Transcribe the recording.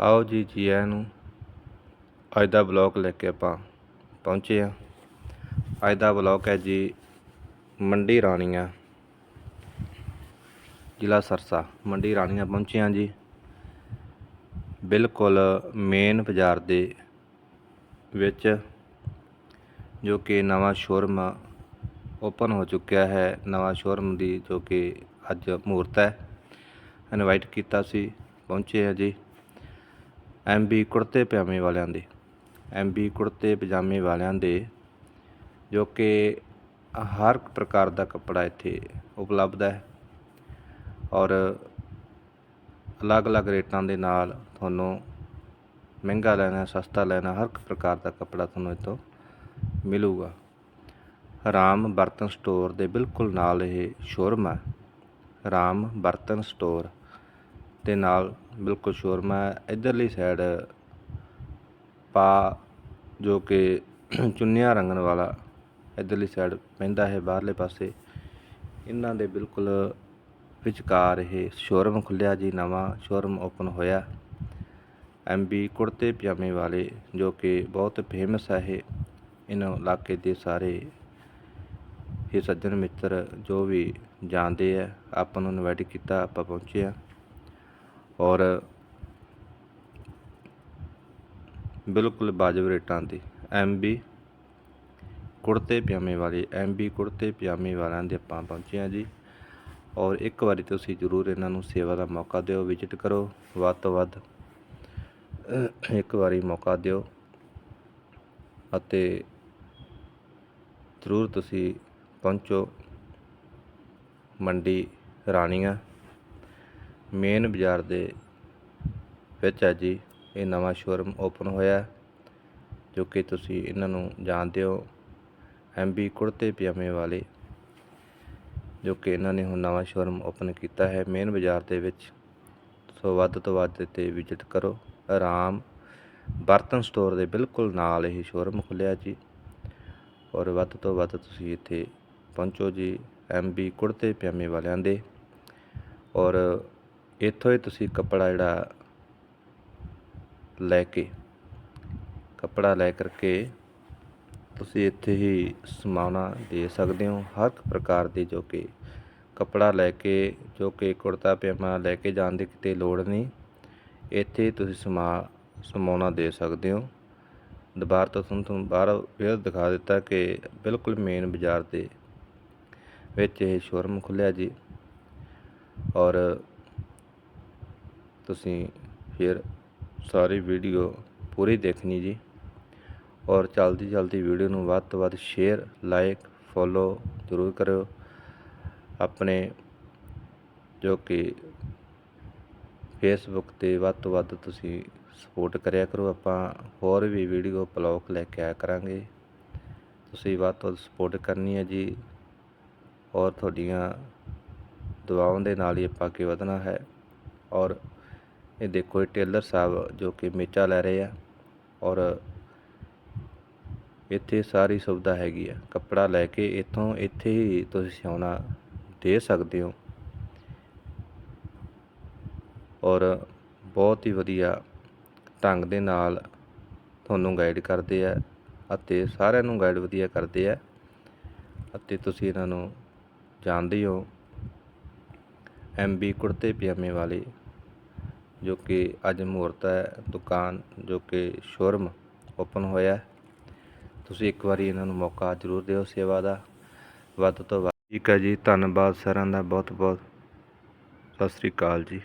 ਆਓ ਜੀ ਜੀ ਆਇਆਂ ਨੂੰ। ਅੱਜ ਦਾ ਬਲੌਗ ਲੈ ਕੇ ਆਪਾਂ ਪਹੁੰਚੇ ਹਾਂ। ਅੱਜ ਦਾ ਬਲੌਗ ਹੈ ਜੀ ਮੰਡੀ ਰਾਣੀਆਂ। ਜ਼ਿਲ੍ਹਾ ਸਰਸਾ, ਮੰਡੀ ਰਾਣੀਆਂ ਪਹੁੰਚੇ ਹਾਂ ਜੀ। ਬਿਲਕੁਲ ਮੇਨ ਬਾਜ਼ਾਰ ਦੇ ਵਿੱਚ, ਜੋ ਕਿ ਨਵਾਂ ਸ਼ੋਰੂਮ ਓਪਨ ਹੋ ਚੁੱਕਿਆ ਹੈ। ਨਵਾਂ ਸ਼ੋਰੂਮ ਦੀ ਜੋ ਕਿ ਅੱਜ ਮਹੂਰਤ ਹੈ ਇਨਵਾਈਟ ਕੀਤਾ ਸੀ, ਪਹੁੰਚੇ ਆ ਜੀ। ਐਮਬੀ ਕੁੜਤੇ ਪਜਾਮੇ ਵਾਲਿਆਂ ਦੇ ਐਮਬੀ ਕੁੜਤੇ ਪਜਾਮੇ ਵਾਲਿਆਂ ਦੇ, ਜੋ ਕਿ ਹਰ ਇੱਕ ਪ੍ਰਕਾਰ ਦਾ ਕੱਪੜਾ ਇੱਥੇ ਉਪਲਬਧ ਹੈ। ਔਰ ਅਲੱਗ-ਅਲੱਗ ਰੇਟਾਂ ਦੇ ਨਾਲ ਤੁਹਾਨੂੰ ਮਹਿੰਗਾ ਲੈਣਾ, ਸਸਤਾ ਲੈਣਾ, ਹਰ ਇੱਕ ਪ੍ਰਕਾਰ ਦਾ ਕੱਪੜਾ ਤੁਹਾਨੂੰ ਇੱਥੋਂ ਮਿਲੂਗਾ। ਰਾਮ ਬਰਤਨ ਸਟੋਰ ਦੇ ਬਿਲਕੁਲ ਨਾਲ ਇਹ ਸ਼ੋਰੂਮ ਹੈ। ਰਾਮ ਬਰਤਨ ਸਟੋਰ ਦੇ ਨਾਲ ਬਿਲਕੁਲ ਸ਼ੋਰੂਮ ਹੈ ਇਧਰਲੀ ਸਾਈਡ ਪਾ ਜੋ ਕਿ ਚੁੰਨਿਆ ਰੰਗਣ ਵਾਲਾ, ਇਧਰਲੀ ਸਾਈਡ ਪੈਂਦਾ ਹੈ ਬਾਹਰਲੇ ਪਾਸੇ। ਇਹਨਾਂ ਦੇ ਬਿਲਕੁਲ ਵਿਚਕਾਰ ਇਹ ਸ਼ੋਰੂਮ ਖੁੱਲਿਆ ਜੀ, ਨਵਾਂ ਸ਼ੋਰੂਮ ਓਪਨ ਹੋਇਆ। ਐਮਬੀ ਕੁੜਤੇ ਪਜਾਮੇ ਵਾਲੇ, ਜੋ ਕਿ ਬਹੁਤ ਫੇਮਸ ਹੈ ਇਹ। ਇਹਨਾਂ ਇਲਾਕੇ ਦੇ ਸਾਰੇ ਇਹ ਸੱਜਣ ਮਿੱਤਰ ਜੋ ਵੀ ਜਾਣਦੇ ਆ, ਆਪਾਂ ਨੂੰ ਇਨਵਾਈਟ ਕੀਤਾ, ਆਪਾਂ ਪਹੁੰਚੇ ਆ। ਔਰ ਬਿਲਕੁਲ ਵਾਜਬ ਰੇਟਾਂ ਤੇ ਐਮਬੀ ਕੁੜਤੇ ਪਜਾਮੇ ਵਾਲੇ ਐਮਬੀ ਕੁੜਤੇ ਪਜਾਮੇ ਵਾਲਿਆਂ ਦੇ ਆਪਾਂ ਪਹੁੰਚੇ ਆ ਜੀ। ਔਰ ਇੱਕ ਵਾਰੀ ਤੁਸੀਂ ਜ਼ਰੂਰ ਇਹਨਾਂ ਨੂੰ ਸੇਵਾ ਦਾ ਮੌਕਾ ਦਿਓ, ਵਿਜ਼ਿਟ ਕਰੋ, ਵੱਧ ਤੋਂ ਵੱਧ ਇੱਕ ਵਾਰੀ ਮੌਕਾ ਦਿਓ। ਅਤੇ ਜ਼ਰੂਰ ਤੁਸੀਂ ਪਹੁੰਚੋ ਮੰਡੀ ਰਾਣੀਆਂ। ਮੇਨ ਬਾਜ਼ਾਰ ਦੇ ਵਿੱਚ ਹੈ ਜੀ ਇਹ ਨਵਾਂ ਸ਼ੋਰੂਮ ਓਪਨ ਹੋਇਆ ਜੋ ਕਿ ਤੁਸੀਂ ਇਹਨਾਂ ਨੂੰ ਜਾਣਦੇ ਹੋ। ਐਮਬੀ ਕੁੜਤੇ ਪਜਾਮੇ ਵਾਲੇ, ਜੋ ਕਿ ਇਹਨਾਂ ਨੇ ਹੁਣ ਨਵਾਂ ਸ਼ੋਰੂਮ ਓਪਨ ਕੀਤਾ ਹੈ। ਮੇਨ ਬਾਜ਼ਾਰ ਦੇ ਵਿੱਚ ਸੋ ਵੱਧ ਤੋਂ ਵੱਧ ਤੇ ਵਿਜ਼ਿਟ ਕਰੋ। ਆਰਾਮ, ਬਰਤਨ ਸਟੋਰ ਦੇ ਬਿਲਕੁਲ ਨਾਲ ਇਹ ਸ਼ੋਰੂਮ ਖੁੱਲਿਆ ਜੀ। ਔਰ ਵੱਧ ਤੋਂ ਵੱਧ ਤੁਸੀਂ ਇੱਥੇ ਪਹੁੰਚੋ ਜੀ ਐਮਬੀ ਕੁੜਤੇ ਪਜਾਮੇ ਵਾਲਿਆਂ ਦੇ। ਔਰ ਇੱਥੋਂ ਹੀ ਤੁਸੀਂ ਕੱਪੜਾ ਜਿਹੜਾ ਲੈ ਕੇ, ਕੱਪੜਾ ਲੈ ਕਰਕੇ ਤੁਸੀਂ ਇੱਥੇ ਹੀ ਸਮਾਉਣਾ ਦੇ ਸਕਦੇ ਹੋ। ਹਰ ਪ੍ਰਕਾਰ ਦੇ ਜੋ ਕਿ ਕੱਪੜਾ ਲੈ ਕੇ, ਜੋ ਕਿ ਕੁੜਤਾ, ਪਜਾਮਾ ਲੈ ਕੇ ਜਾਣ ਦੀ ਕਿਤੇ ਲੋੜ ਨਹੀਂ। ਇੱਥੇ ਤੁਸੀਂ ਸਮਾ, ਸਮਾਉਣਾ ਦੇ ਸਕਦੇ ਹੋ। ਦੁਬਾਰਾ ਤੋਂ ਤੁਹਾਨੂੰ ਤੁਹਾਨੂੰ ਬਾਹਰ ਫਿਰ ਦਿਖਾ ਦਿੱਤਾ ਕਿ ਬਿਲਕੁਲ ਮੇਨ ਬਾਜ਼ਾਰ ਦੇ ਵਿੱਚ ਇਹ ਸ਼ੋਰੂਮ ਖੁੱਲਿਆ ਜੀ। ਔਰ ਤੁਸੀਂ ਫਿਰ ਸਾਰੀ ਵੀਡੀਓ ਪੂਰੀ ਦੇਖਣੀ ਜੀ ਔਰ ਜਲਦੀ ਜਲਦੀ ਵੀਡੀਓ ਨੂੰ ਵੱਧ ਤੋਂ ਵੱਧ ਸ਼ੇਅਰ ਲਾਈਕ ਫੋਲੋ ਜ਼ਰੂਰ ਕਰਿਓ। ਆਪਣੇ ਜੋ ਕਿ ਫੇਸਬੁੱਕ ਤੇ ਵੱਧ ਤੋਂ ਵੱਧ ਤੁਸੀਂ ਸਪੋਰਟ ਕਰਿਆ ਕਰੋ। ਆਪਾਂ ਹੋਰ ਵੀ ਵੀਡੀਓ ਬਲੌਗ ਲੈ ਕੇ ਆਇਆ ਕਰਾਂਗੇ। ਤੁਸੀਂ ਵੱਧ ਤੋਂ ਵੱਧ ਸਪੋਰਟ ਕਰਨੀ ਹੈ ਜੀ। ਔਰ ਤੁਹਾਡੀਆਂ ਦੁਆਵਾਂ ਦੇ ਨਾਲ ਹੀ ਆਪਾਂ ਅੱਗੇ ਵਧਣਾ ਹੈ। ਔਰ ਇਹ ਦੇਖੋ ਇਹ ਟੇਲਰ ਸਾਹਿਬ ਜੋ ਕਿ ਮੇਚਾ ਲੈ ਰਹੇ ਆ ਔਰ ਇੱਥੇ ਸਾਰੀ ਸੁਵਿਧਾ ਹੈਗੀ ਆ। ਕੱਪੜਾ ਲੈ ਕੇ ਇੱਥੋਂ ਇੱਥੇ ਹੀ ਤੁਸੀਂ ਸਿਉਣਾ ਦੇ ਸਕਦੇ ਹੋ। ਔਰ ਬਹੁਤ ਹੀ ਵਧੀਆ ਢੰਗ ਦੇ ਨਾਲ ਤੁਹਾਨੂੰ ਗਾਈਡ ਕਰਦੇ ਆ ਅਤੇ ਸਾਰਿਆਂ ਨੂੰ ਗਾਈਡ ਵਧੀਆ ਕਰਦੇ ਆ ਅਤੇ ਤੁਸੀਂ ਇਹਨਾਂ ਨੂੰ ਜਾਣਦੇ ਹੋ ਐਮਬੀ ਕੁੜਤੇ ਪਜਾਮੇ ਵਾਲੇ ਜੋ ਕਿ ਅੱਜ ਮਹੂਰਤ ਹੈ, ਦੁਕਾਨ ਜੋ ਕਿ ਸ਼ੋਰੂਮ ਓਪਨ ਹੋਇਆ ਤੁਸੀਂ ਇੱਕ ਵਾਰੀ ਇਹਨਾਂ ਨੂੰ ਮੌਕਾ ਜ਼ਰੂਰ ਦਿਓ ਸੇਵਾ ਦਾ। ਵੱਧ ਤੋਂ ਵੱਧ। ਠੀਕ ਹੈ ਜੀ, ਧੰਨਵਾਦ ਸਾਰਿਆਂ ਦਾ ਬਹੁਤ ਬਹੁਤ ਸਤਿ ਸ੍ਰੀ ਅਕਾਲ ਜੀ।